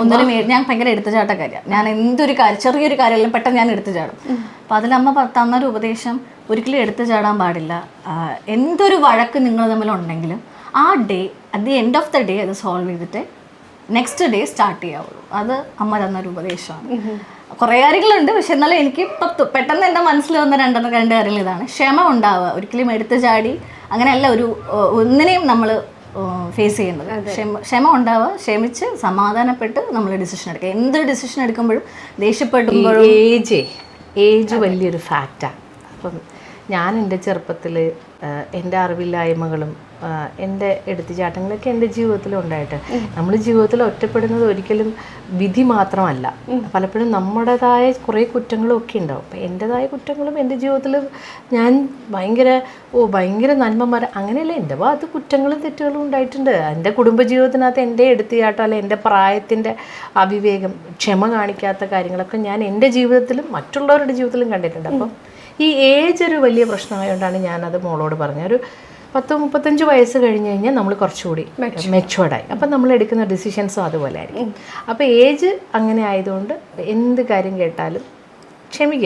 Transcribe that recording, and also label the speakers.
Speaker 1: ഒന്നിനും ഞാൻ ഭയങ്കര എടുത്തുചാട്ടക്കാരിയാണ് ഞാൻ എന്തൊരു കാര്യം ചെറിയൊരു കാര്യമെല്ലാം പെട്ടെന്ന് ഞാൻ എടുത്തു ചാടും. അപ്പം അതിലമ്മ തന്ന ഒരു ഉപദേശം ഒരിക്കലും എടുത്തു ചാടാൻ പാടില്ല. എന്തൊരു വഴക്ക് നിങ്ങൾ തമ്മിലുണ്ടെങ്കിലും ആ day at the end of the day അത് സോൾവ് ചെയ്തിട്ട് നെക്സ്റ്റ് ഡേ സ്റ്റാർട്ട് ചെയ്യാവുള്ളൂ. അത് അമ്മ തന്നൊരു ഉപദേശമാണ്. കുറേ കാര്യങ്ങളുണ്ട്. പക്ഷെ എന്നാലും എനിക്ക് ഇപ്പം പെട്ടെന്ന് എന്റെ മനസ്സിൽ വന്ന രണ്ടെണ്ണം രണ്ട് കാര്യങ്ങൾ ഇതാണ്. ക്ഷമ ഉണ്ടാവുക. ഒരിക്കലും എടുത്തു ചാടി അങ്ങനെയല്ല ഒരു ഒന്നിനെയും നമ്മൾ ഫേസ് ചെയ്യുന്നത്. ക്ഷമ ക്ഷമ ഉണ്ടാവുക ക്ഷമിച്ച് സമാധാനപ്പെട്ട് നമ്മൾ ഡിസിഷൻ എടുക്കുക. എന്ത് ഡിസിഷൻ എടുക്കുമ്പോഴും ദേഷ്യപ്പെടുമ്പോഴും
Speaker 2: ഏജ് ഏജ് വലിയൊരു ഫാക്റ്റാണ് അപ്പം ഞാൻ എന്റെ ചെറുപ്പത്തിൽ എന്റെ അറിവില്ലായ്മകളും എന്റെ എടുത്തുചാട്ടങ്ങളൊക്കെ എന്റെ ജീവിതത്തിൽ ഉണ്ടായിട്ട് നമ്മൾ ജീവിതത്തിൽ ഒറ്റപ്പെടുന്നത് ഒരിക്കലും വിധി മാത്രമല്ല. പലപ്പോഴും നമ്മുടേതായ കുറേ കുറ്റങ്ങളും ഒക്കെ ഉണ്ടാവും. അപ്പം എന്റെതായ കുറ്റങ്ങളും എന്റെ ജീവിതത്തിൽ ഞാൻ ഭയങ്കര ഓ ഭയങ്കര നന്മമാർ അങ്ങനെയല്ല. എന്റെ ഭാഗത്ത് കുറ്റങ്ങളും തെറ്റുകളും ഉണ്ടായിട്ടുണ്ട്. എന്റെ കുടുംബജീവിതത്തിനകത്ത് എന്റെ എടുത്തുചാട്ടം അല്ലെ എന്റെ പ്രായത്തിന്റെ അവിവേകം ക്ഷമ കാണിക്കാത്ത കാര്യങ്ങളൊക്കെ ഞാൻ എന്റെ ജീവിതത്തിലും മറ്റുള്ളവരുടെ ജീവിതത്തിലും കണ്ടിട്ടുണ്ട്. അപ്പം ഈ ഏജ് ഒരു വലിയ പ്രശ്നമായതുകൊണ്ടാണ് ഞാനത് മോളോട് പറഞ്ഞത്. ഒരു പത്ത് മുപ്പത്തഞ്ച് വയസ്സ് കഴിഞ്ഞ് കഴിഞ്ഞാൽ നമ്മൾ കുറച്ചുകൂടി മെച്ചുവേർഡായി അപ്പം നമ്മൾ എടുക്കുന്ന ഡിസിഷൻസും അതുപോലെ ആയിരിക്കും. അപ്പോൾ ഏജ് അങ്ങനെ ആയതുകൊണ്ട് എന്ത് കാര്യം കേട്ടാലും ക്ഷമിക്കുക.